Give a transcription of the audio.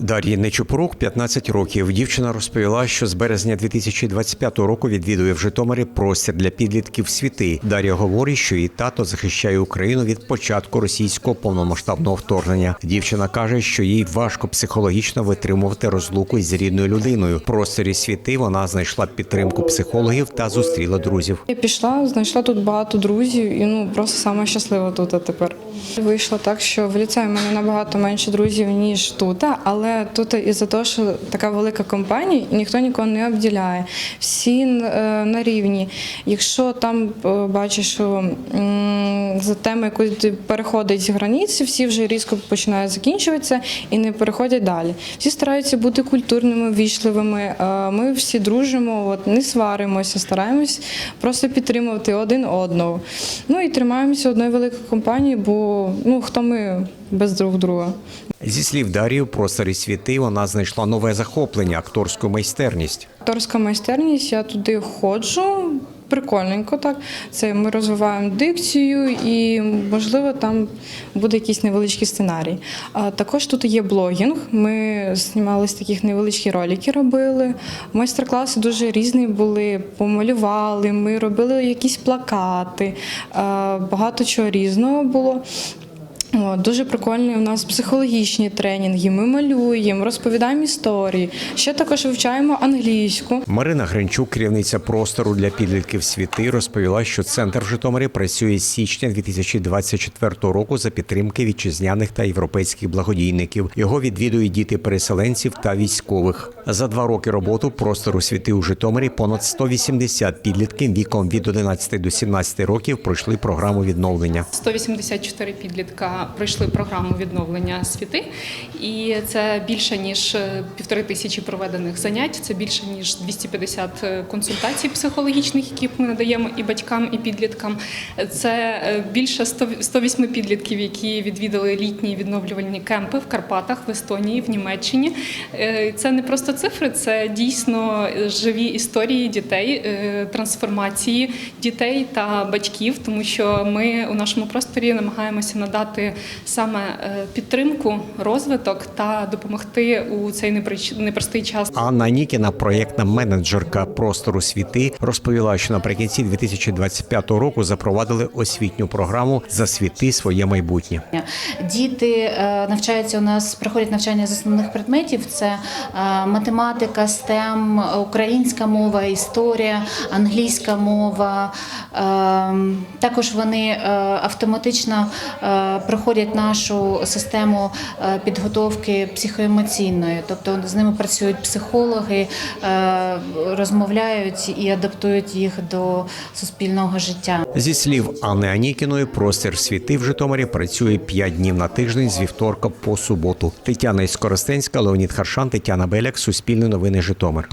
Дар'ї Нечупорук 15 років. Дівчина розповіла, що з березня 2025 року відвідує в Житомирі простір для підлітків світи. Дар'я говорить, що її тато захищає Україну від початку російського повномасштабного вторгнення. Дівчина каже, що їй важко психологічно витримувати розлуку із рідною людиною. В просторі світи вона знайшла підтримку психологів та зустріла друзів. Я пішла, знайшла тут багато друзів і ну просто саме щаслива тут а тепер. Вийшло так, що в ліцеї в мене набагато менше друзів, ніж тут, але тут із-за того, що така велика компанія, ніхто нікого не обділяє. Всі е, на рівні. Якщо там е, бачиш, що за тему якусь переходить границі, всі вже різко починають закінчуватися і не переходять далі. Всі стараються бути культурними, вічливими. Е, Ми всі дружимо, от, не сваримося, стараємось просто підтримувати один одного. Ну і тримаємося одної великої компанії, бо ну хто ми без друг друга. Зі слів Дар'ї, у просторі світи вона знайшла нове захоплення акторську майстерність. Акторська майстерність, я туди ходжу. Прикольненько так. Це ми розвиваємо дикцію і, можливо, там буде якийсь невеличкий сценарій. А також тут є блогінг. Ми знімали з таких невеличкі ролики, робили. Майстер-класи дуже різні були. Помалювали, ми робили якісь плакати, багато чого різного було. О, дуже прикольні у нас психологічні тренінги. Ми малюємо, розповідаємо історії. Ще також вивчаємо англійську. Марина Гринчук, керівниця простору для підлітків світи, розповіла, що центр в Житомирі працює з січня 2024 року за підтримки вітчизняних та європейських благодійників. Його відвідують діти переселенців та військових. За два роки роботи простору світи у Житомирі понад 180 підлітків віком від 11 до 17 років пройшли програму відновлення. 184 підлітка пройшли програму відновлення світи, і це більше ніж е, півтори тисячі проведених занять. Це більше ніж 250 консультацій психологічних, які ми надаємо і батькам, і підліткам. Це е, більше 100 108 підлітків, які відвідали літні відновлювальні кемпи в Карпатах, в Естонії, в Німеччині. Е, Це не просто цифри, це дійсно живі історії дітей, е, трансформації дітей та батьків, тому що ми у нашому просторі намагаємося надати саме е, підтримку, розвиток та допомогти у цей непростий час. Анна Нікіна, проєктна менеджерка простору світи, розповіла, що наприкінці 2025 року запровадили освітню програму Засвіти своє майбутнє. Діти е, навчаються у нас, проходять навчання з основних предметів: це е, математика, STEM, українська мова, історія, англійська мова. Е, Також вони автоматично е, проходять нашу систему е, підготовки психоемоційної, тобто з ними працюють психологи, е, розмовляють і адаптують їх до суспільного життя. Зі слів Анни Анікіної, простір світи в Житомирі працює 5 днів на тиждень з вівторка по суботу. Тетяна Іскоростенська, Леонід Харшан, Тетяна Беляк, Суспільне новини Житомир.